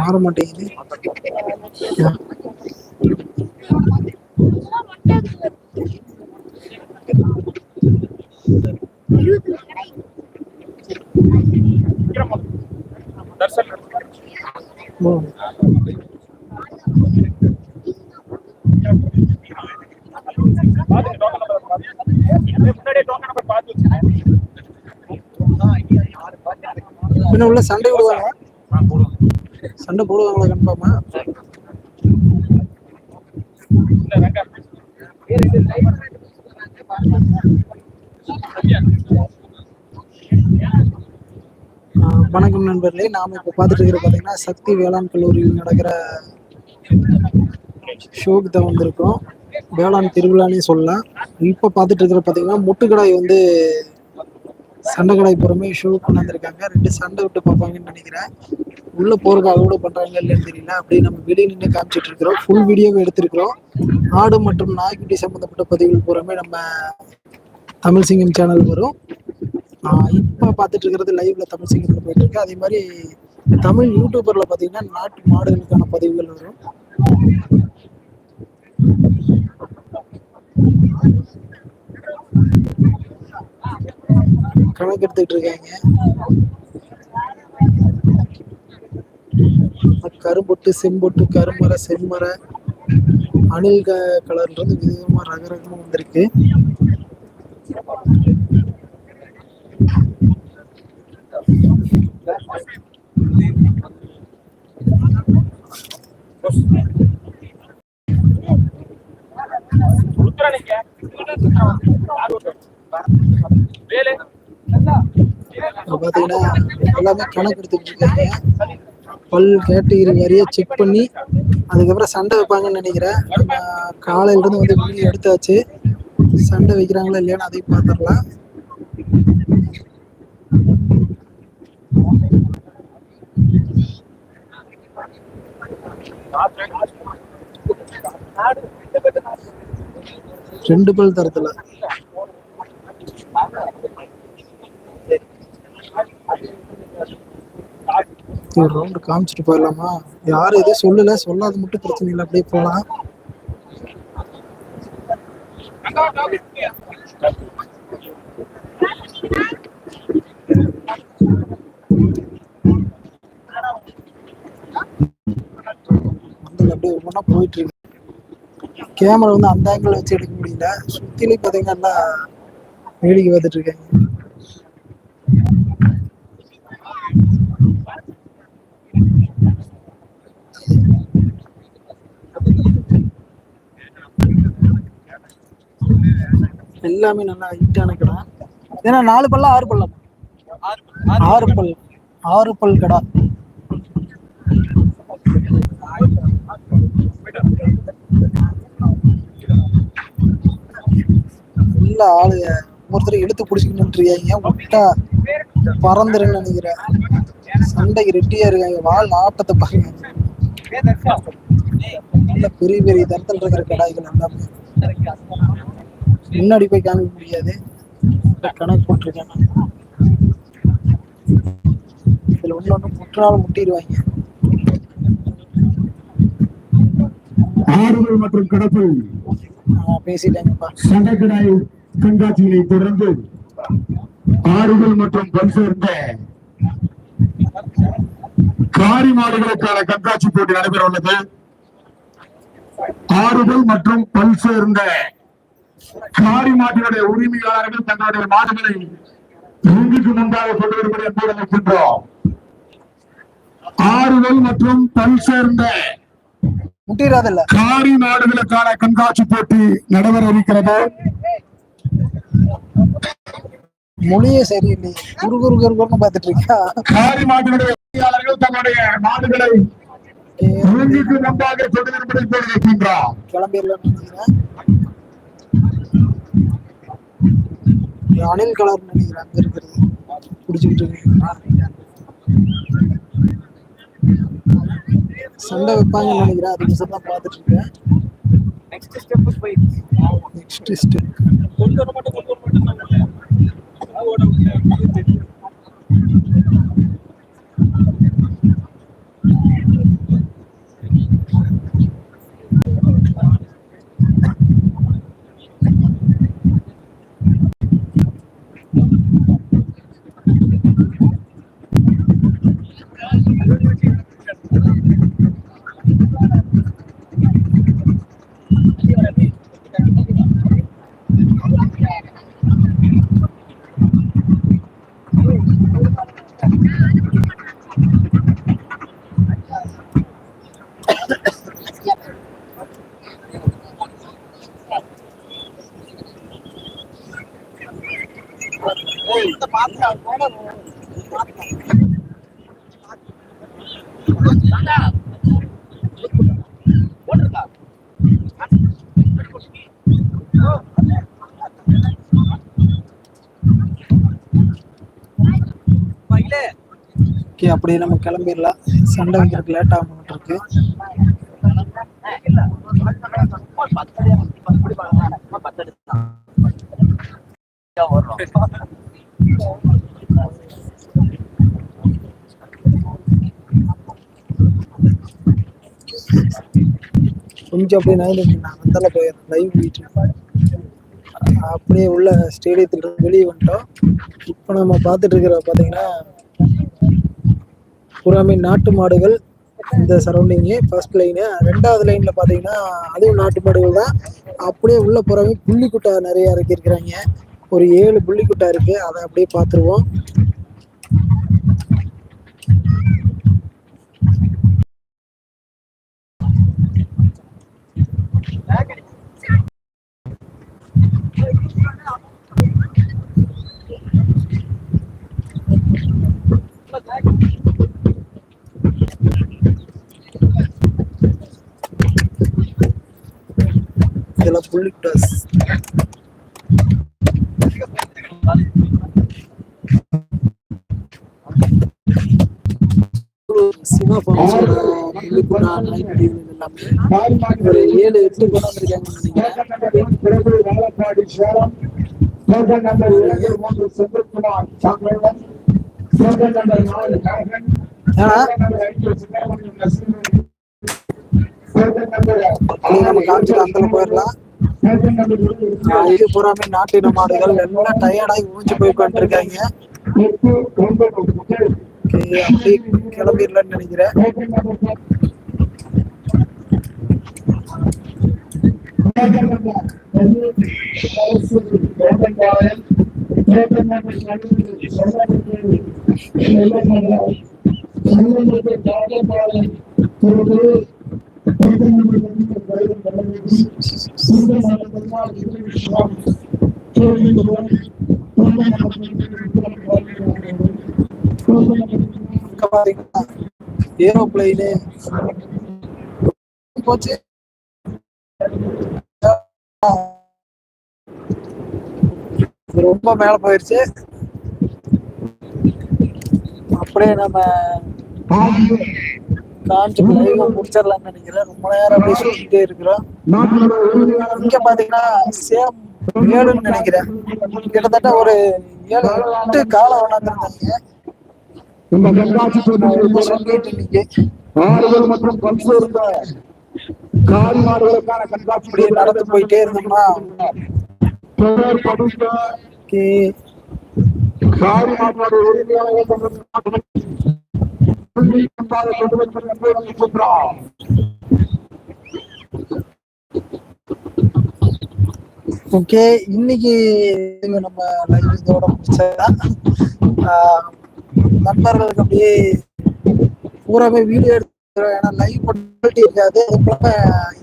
மாற மாட்டேங்குது. பின்ன உள்ள சண்டை விடுவாங்க. சண்டை போடுவாங்களா கன்ஃபார்மா? ஆஹ் வணக்கம் நண்பர்களே. நாம இப்ப பார்த்துட்டு இருக்கிற பாத்தீங்கன்னா சக்தி வேளாண் கல்லூரியில் நடக்கிற ஷோக்கு தான் வந்திருக்கோம். வேளாண் திருவிழானே சொல்லலாம். இப்ப பார்த்துட்டு இருக்கிற பாத்தீங்கன்னா முட்டுக்கடாய் வந்து சண்டை கடாய் புறமே ஷோ கொண்டாந்துருக்காங்க. ரெண்டு சண்டை விட்டு பார்ப்பாங்கன்னு நினைக்கிறேன். உள்ள போறதை அதோட பண்றாங்க இல்லைன்னு தெரியல. அப்படியே நம்ம வெளியே நின்று காமிச்சிட்டு இருக்கிறோம். ஃபுல் வீடியோவை எடுத்திருக்கிறோம். ஆடு மற்றும் நாய்க்குட்டி சம்பந்தப்பட்ட பதிவுகள் பூராமே நம்ம தமிழ் சிங்கம் சேனல் வரும். இப்போ பார்த்துட்டு இருக்கிறது லைவ்ல தமிழ் சிங்கத்தில் போயிட்டு இருக்கு. அதே மாதிரி தமிழ் யூடியூபர்ல பாத்தீங்கன்னா நாட்டு மாடுகளுக்கான பதிவுகள் வரும். கணக்கு எடுத்துட்டு இருக்காங்க. கரும்பொட்டு செம்பொட்டு கருமர செம்மர அணில் க கலர்ல இருந்து விதவிதமா ரக ரகமா வந்திருக்கு பாத்தீங்கன்னா எல்லாமே கணக்கு எடுத்துட்டு இருக்காங்க. பல் கேட்டகிரி வரைய செக் பண்ணி அதுக்கப்புறம் சண்டை வைப்பாங்கன்னு நினைக்கிறேன். காலையில இருந்து வந்து வீடியோ எடுத்தாச்சு. சண்டை வைக்கிறாங்களா இல்லையான்னு அதையும் பார்த்துடலாம். ரெண்டு பல் தரத்துல. ஒரு ரவுண்டு காமிச்சிட்டு போயிடலாமா? யாரும் எதுவும் சொல்லல. சொல்லாத மட்டும் பிரச்சனை இல்லை. அப்படியே போகலாம் வந்து அப்படியே ஒவ்வொன்றா போயிட்டு இருக்கு. கேமரா வந்து அந்த ஆங்கிள் வச்சு எடுக்க முடியல. சுத்திலே பாத்தீங்கன்னா வேடிக்கை பார்த்துட்டு இருக்காங்க. எல்லாமே நல்லா ஹைட்டான கடை ஏன்னா நாலு பல்லா ஆறு பல்லா? ஆறு பல் ஆறு பல் கடை. இல்ல ஆளுங்க ஒருத்தர் எடுத்து பிடிச்சிக்கிட்டு இருக்காங்க விட்டா பறந்துருன்னு நினைக்கிறேன். சண்டைக்கு ரெட்டியா இருக்காங்க. வால் ஆட்டத்தை பாருங்க. நல்ல பெரிய பெரிய தரத்தில் இருக்கிற கடாய்கள் எல்லாமே. முன்னாடி போய் காமிக்க முடியாது. கணக்கு போட்டிருக்கேன். இதுல ஒண்ணு ஒண்ணு முட்டினாலும் முட்டிடுவாங்க. ஆறுகள் மற்றும் கடத்தல் பேசிட்டாங்கப்பா. சண்டைக்கடாய் கண்காட்சியினை தொடர்ந்து ஆறுகள் மற்றும் பல் சேர்ந்த காரி மாடுகளுக்கான கண்காட்சி போட்டி நடைபெற உள்ளது ஆறுகள் மற்றும் பல் சேர்ந்த காரி மாட்டினுடைய உரிமையாளர்கள் தங்களுடைய மாடுகளை ரிங்குக்கு முன்பாக கொண்டு வரும்படி என்பதை அழைக்கின்றோம் ஆறுகள் மற்றும் பல் சேர்ந்த காரி மாடுகளுக்கான கண்காட்சி போட்டி நடைபெற இருக்கிறது. மொழியே சரியில்லை. குறு குறு குறுன்னு பார்த்துட்டு இருக்கா காரி உரிமையாளர்கள் தங்களுடைய மாடுகளை முன்பாக கொண்டு வரும்படி என்பதை அழைக்கின்றோம் கிளம்பிடலாம்னு நினைக்கிறேன் இது அணில் கலர் நினைக்கிறேன் அங்க இருக்கிறது பிடிச்சிக்கிட்டு இருக்கு சண்டை வைப்பாங்கன்னு நினைக்கிறேன். அது விஷயம் தான் பார்த்துட்டு இருக்கேன். நெக்ஸ்ட் ஸ்டெப் போய் நெக்ஸ்ட் ஸ்டெப் கொண்டு வர மட்டும் கொண்டு வர மட்டும் அப்படியே நம்ம கிளம்பிடலாம். சண்டை வைக்கிறதுக்கு லேட் ஆகிட்டு இருக்கு கொஞ்சம் அப்படியே நைன் நான் வந்தால போயிடுறேன் லைவ் போயிட்டு அப்படியே உள்ள ஸ்டேடியத்துல இருந்து வெளியே வந்துட்டோம். இப்போ நம்ம பார்த்துட்டு இருக்கிற பார்த்தீங்கன்னா பூராமே நாட்டு மாடுகள் இந்த சரௌண்டிங்கு ஃபர்ஸ்ட் லைனு ரெண்டாவது லைனில் பார்த்தீங்கன்னா அதுவும் நாட்டு மாடுகள் தான். அப்படியே உள்ள போகிறவங்க புள்ளிக்குட்டா நிறைய இறக்கியிருக்கிறாங்க. ஒரு ஏழு புள்ளிக்குட்டா இருக்கு. அதை அப்படியே பார்த்துருவோம். Thank you சிவா ஃபார்ம்ஸோட புள்ளிக்குட்டா நைட் எல்லாமே ஒரு ஏழு எட்டு கொண்டாந்துருக்காங்கன்னு நினைக்கிறேன் பிறகு வாழப்பாடி சேலம் சோழன் நம்பர் ஏழு மூன்று செந்தில்குமார் சாமியவன் சோழன் நம்பர் நாலு கழகன் ஏன்னா சோழன் நம்பர் ஐந்து சுப்பிரமணியம் நரசிம்மன் சோழன் நம்பர் அப்படியே நம்ம காமிச்சிட்டு அந்த போயிடலாம் இது பூராமே நாட்டின மாடுகள் எல்லாம் டயர்டாகி ஊஞ்சி போய் உட்காந்துருக்காங்க அப்படியே கிளம்பிடலாம்னு நினைக்கிறேன். ஏரோப்ளைனு. போச்சு. ரொம்ப மேல போயிருச்சு. அப்படியே நம்ம காஞ்சி லைவ் முடிச்சிடலாம்னு நினைக்கிறேன். ரொம்ப நேரம் இருக்கிறோம். இங்க பாத்தீங்கன்னா சேம் ஏழுன்னு நினைக்கிறேன். கிட்டத்தட்ட ஒரு ஏழு எட்டு காலம் ரொம்ப சொல்லிட்டு இன்னைக்கு ஆறுதல் மற்றும் பல்சேர்ந்த காரி மாடுகளுக்கான கண்காட்சி நடந்து போயிட்டே இருந்தோம்னா. பெயர் படித்த ஓகே இன்னைக்கு நம்ம லைவ் இதோட முடிச்சதுதான் நண்பர்களுக்கு அப்படியே பூராமே வீடியோ எடுத்துக்கிறோம். ஏன்னா லைவ் குவாலிட்டி இருக்காது. அது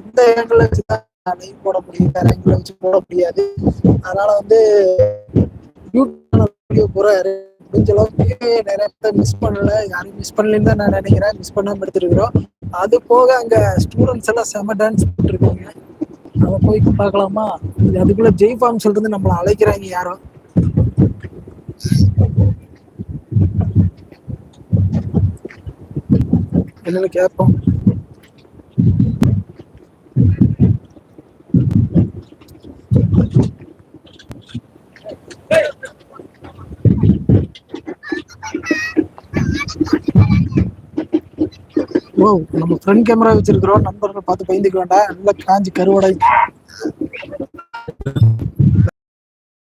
இந்த ஏங்கிள் வச்சு தான் லைவ் போட முடியும். வேற ஏங்கிள் வச்சு போட முடியாது. அதனால வந்து யூடியூப் வீடியோ பூரா முடிஞ்ச அளவுக்கு நிறைய பேர் மிஸ் பண்ணல. யாரும் மிஸ் பண்ணலன்னு தான் நான் நினைக்கிறேன். மிஸ் பண்ணாம எடுத்துருக்கிறோம் அது போக அங்க ஸ்டூடெண்ட்ஸ் எல்லாம் செம டான்ஸ் இருக்காங்க அதை போய் பார்க்கலாமா? அதுக்குள்ள ஜெய் ஃபார்ம் சொல்றது நம்மள அழைக்கிறாங்க யாரோ. என்னன்னு கேட்போம். ஓ நம்ம ஃப்ரண்ட் கேமரா வச்சிருக்கிறோம். நண்பர்கள் பார்த்து பயந்துக்க வேண்டாம். நல்லா காஞ்சி கருவடை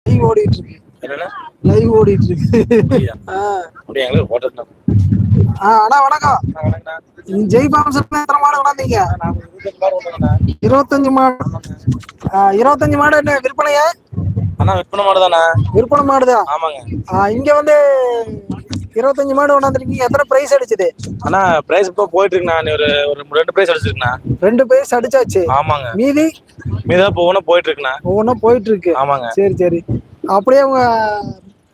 லைவ் ஓடிட்டு இருக்கு. லைவ் ஓடிட்டு இருக்கு. அண்ணா வணக்கம். நீங்க ஜெய் பாம்ஸ் எத்தனை மாடு கொண்டாந்தீங்க இருபத்தஞ்சு மாடு இருபத்தஞ்சு மாடு. என்ன விற்பனையா? அண்ணா விற்பனை மாடுதாண்ணா. விற்பனை மாடுதான். ஆமாங்க. இங்க வந்து இருபத்தஞ்சு மாடு கொண்டாந்துருக்கீங்க. எத்தனை பிரைஸ் அடிச்சது? அண்ணா பிரைஸ் இப்போ போயிட்டு இருக்குண்ணா ஒரு ஒரு ரெண்டு பிரைஸ் அடிச்சிருக்குண்ணா. ரெண்டு பிரைஸ் அடிச்சாச்சு. ஆமாங்க. மீதி? மீதான் இப்போ ஒன்றும் போயிட்டு இருக்குண்ணா ஒவ்வொன்றும் போயிட்டு இருக்கு ஆமாங்க. சரி சரி. அப்படியே உங்க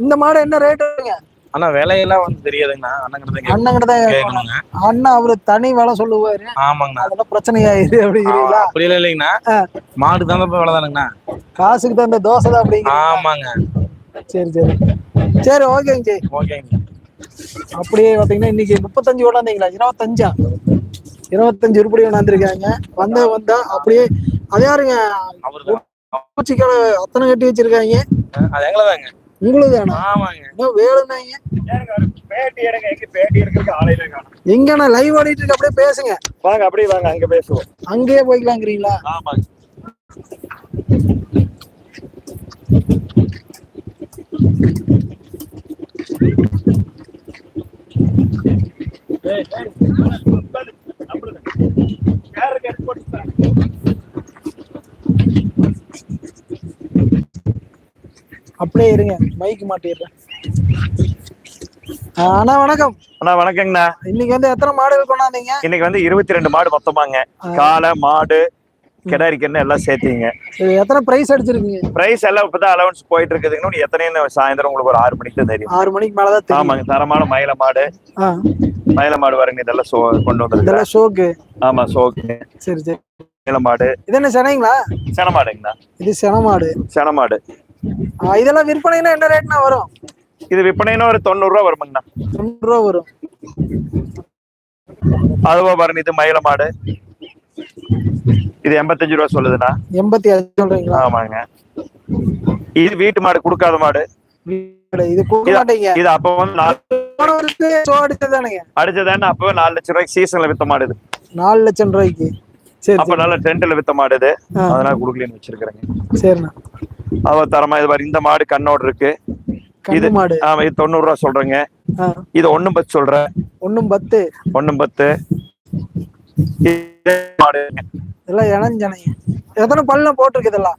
இந்த மாடு என்ன ரேட்டுங்க ஆனா விலையெல்லாம் வந்து தெரியாதுங்கண்ணா. அண்ணங்கிட்ட அண்ணங்கிட்ட தான் அண்ணன் அவரு தனி வேலை சொல்லுவாரு. ஆமாங்கண்ணா. அதெல்லாம் பிரச்சனையாயிரு அப்படிங்கிறீங்களா? அப்படி இல்லை இல்லைங்கண்ணா. மாடு தான் விலை தானுங்கண்ணா காசுக்கு தகுந்த தோசை தான் அப்படிங்க ஆமாங்க. சரி சரி. சரி ஓகேங்க ஜெய். ஓகேங்க. அப்படியே பாத்தீங்கன்னா இன்னைக்கு முப்பத்தஞ்சு கொண்டாந்தீங்களா இருபத்தஞ்சா? இருபத்தஞ்சு உருப்படி கொண்டாந்துருக்காங்க. வந்த வந்தா அப்படியே அதே யாருங்க? அத்தனை கட்டி வச்சிருக்காங்க. அது எங்களதாங்க. எங்கண்ணா லைவ் ஓடிட்டு இருக்கு அப்படியே பேசுங்க. வாங்க அப்படியே வாங்க அங்க பேசுவோம். அங்கேயே போய்க்கலாங்கிறீங்களா? ஆமாங்க. அப்படியே இருங்க. மைக் மாட்டிடுறேன். அண்ணா வணக்கம். அண்ணா வணக்கங்கண்ணா. இன்னைக்கு வந்து எத்தனை மாடுகள் கொண்டாந்தீங்க? இன்னைக்கு வந்து இருபத்தி ரெண்டு மாடு மொத்தமாங்க. காளை மாடு கிடாரிக்கன்னு எல்லாம் சேர்த்தீங்க. சரி, எத்தனை பிரைஸ் அடிச்சிருக்கீங்க? பிரைஸ் எல்லாம் இப்பதான் அலவன்ஸ் போயிட்டு இருக்குதுங்கன்னு எத்தனைன்னு சாயந்தரம் உங்களுக்கு ஒரு ஆறு மணிக்கு தான் தெரியும். ஆறு மணிக்கு மேலதான் ஆமாங்க தரமான மயில மாடு. மயில மாடு வரங்க இதெல்லாம் சோ கொண்டு வந்திருக்கேன் இதெல்லாம் ஷோக்கு ஆமா சோக்கு சரி சரி. மயில மாடு. இது என்ன சென்னைங்களா சென மாடுங்கண்ணா. இது சென மாடு. சென மாடு. ஆ, இதெல்லாம் விற்பனைனா என்ன ரேட்னா வரும்? இது விற்பனைன்னா ஒரு தொண்ணூறு ரூபா வருமுங்கண்ணா தொண்ணூறு ரூபா வரும். அதுவா பாருங்க இது மயில மாடு. இது எண்பத்தஞ்சு ரூபா சொல்லுதுண்ணா. எண்பத்தி அஞ்சு சொல்றீங்களா? ஆமாங்க. இது வீட்டு மாடு கொடுக்காத மாடு. இது இது அப்ப வந்து அடிச்சதானுங்க அடிச்சதானே அப்பவே நாலு லட்சம் ரூபாய்க்கு சீசன்ல வித்த மாடு நாலு லட்சம் ரூபாய்க்கு. அப்ப சரி. நல்ல டென்ட்ல வித்த மாடு இது. ஆ. அதனால குடுக்கலன்னு வச்சிருக்கிறேங்க. சரிண்ணா. அவ தரமா இது பாரு இந்த மாடு கண்ணோடு இருக்கு. இது மாடு. ஆமா இது தொண்ணூறு ரூபா சொல்றேங்க. இது ஒண்ணும் பத்து சொல்றேன். ஒண்ணும் பத்து. ஒண்ணும் பத்து. மாடுங்க. இதெல்லாம் இளஞ்சனைங்க. எத்தனை பல்ல போட்டிருக்கு இதெல்லாம்?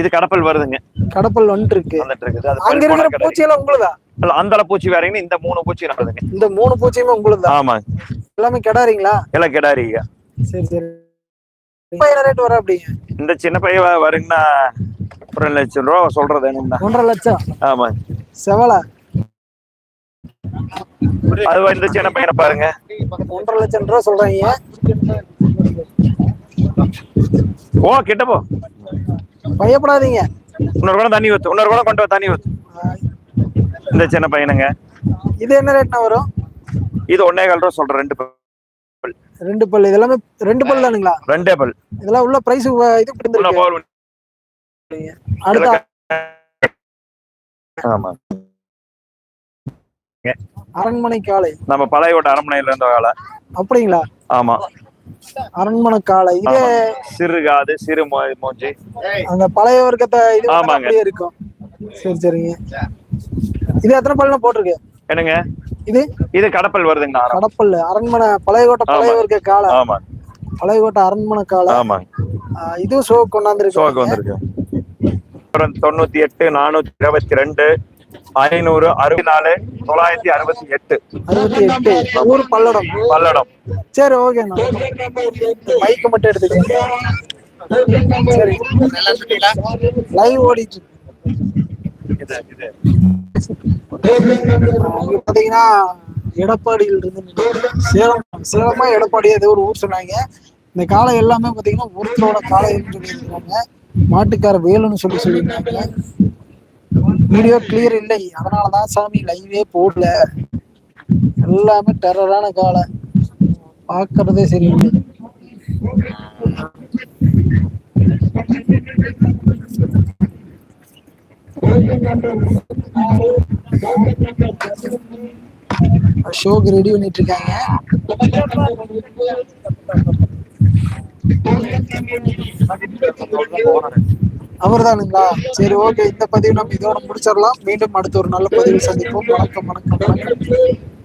இது கடப்பல் வருதுங்க. கடப்பல் வந்துட்டு இருக்கு அங்க இருக்கிற. பூச்சி எல்லாம் உங்களுதா? இல்ல, அந்த பூச்சி வேறீங்க இந்த மூணு பூச்சி நடக்குதுங்க இந்த மூணு பூச்சியுமே உங்களுதா? ஆமாங்க. எல்லாமே கிடாரிங்களா? எல்லாம் கிடாரிங்க. சரி சரி. என்ன ரேட் வர அப்படிங்க. இந்த சின்ன பையன் வருங்கன்னா ஒரு லட்சம் ரூபா சொல்றது என்னங்கண்ணா ஒன்றரை லட்சம்? ஆமாங்க செவலை? அது இந்த சின்ன பையனை பாருங்க. ஒன்றரை லட்சம் ரூபா சொல்றீங்க. ஓ கிட்ட போ. பயப்படாதீங்க. இன்னொரு குடம் தண்ணி ஊத்து இன்னொரு குடம் கொண்டு தண்ணி ஊத்து. இந்த சின்ன பையனுங்க. இது என்ன ரேட்னா வரும்? இது ஒன்னே கால் ரூபா சொல்றேன் ரெண்டு ரெண்டு பல் இதெல்லாமே ரெண்டு பல் தானுங்களா? ரெண்டே பல். இதெல்லாம் உள்ள பிரைஸ் இது அடுத்த ஆமா. அரண்மனை காளை. நம்ம பழையோட்ட அரண்மனையில இருந்த வேலை அப்படிங்களா? ஆமா. அரண்மனை காளை. இது. சிறு காது சிறு மூஞ்சி. அந்த பழைய வர்க்கத்தை இது ஆமாங்க. அப்படியே இருக்கும். சரி சரிங்க. இது எத்தனை பல்ல போட்டிருக்கு என்னங்க? இது? இது கடப்பல் வருதுங்க. கடப்பல் அரண்மனை பழைய கோட்டை பழைய ஆமா. வர்க்க காளை ஆமா பழைய கோட்டை அரண்மனை காளை ஆமாங்க. ஆ, இதுவும் ஷோ கொண்டாந்துருக்கு சோக்கு வந்திருக்கு. அப்புறம் தொண்ணூத்தி எட்டு நானூத்தி இருபத்தி ரெண்டு ஐநூறு அறுபத்தி நாலு தொள்ளாயிரத்தி அறுபத்தி எட்டு அறுபத்தி எட்டு ஊர் பல்லடம். பல்லடம். சரி ஓகேண்ணா மைக்கு மட்டும் எடுத்துக்கோங்க. சரி. லைவ் ஓடிட்டு பாத்தீங்கன்னா எடப்பாடியில் இருந்து சேலம் சேலமா எடப்பாடி ஏதோ ஒரு ஊர் சொன்னாங்க. இந்த காளை எல்லாமே பாத்தீங்கன்னா ஒருத்தரோட காளைன்னு சொல்லியிருக்காங்க மாட்டுக்கார வேலுன்னு சொல்லி சொல்லியிருந்தாங்க வீடியோ கிளியர் இல்லை. அதனாலதான் சாமி லைவே போடல. எல்லாமே டெரரான காலம் பார்க்கறதே சரியில்லை. ஷோக்கு ரெடி பண்ணிட்டு இருக்காங்க அவர்தானுங்களா? சரி ஓகே இந்த பதிவு நம்ம இதோட முடிச்சிடலாம். மீண்டும் அடுத்த ஒரு நல்ல பதிவு சந்திப்போம். வணக்கம் வணக்கம் வணக்கம்.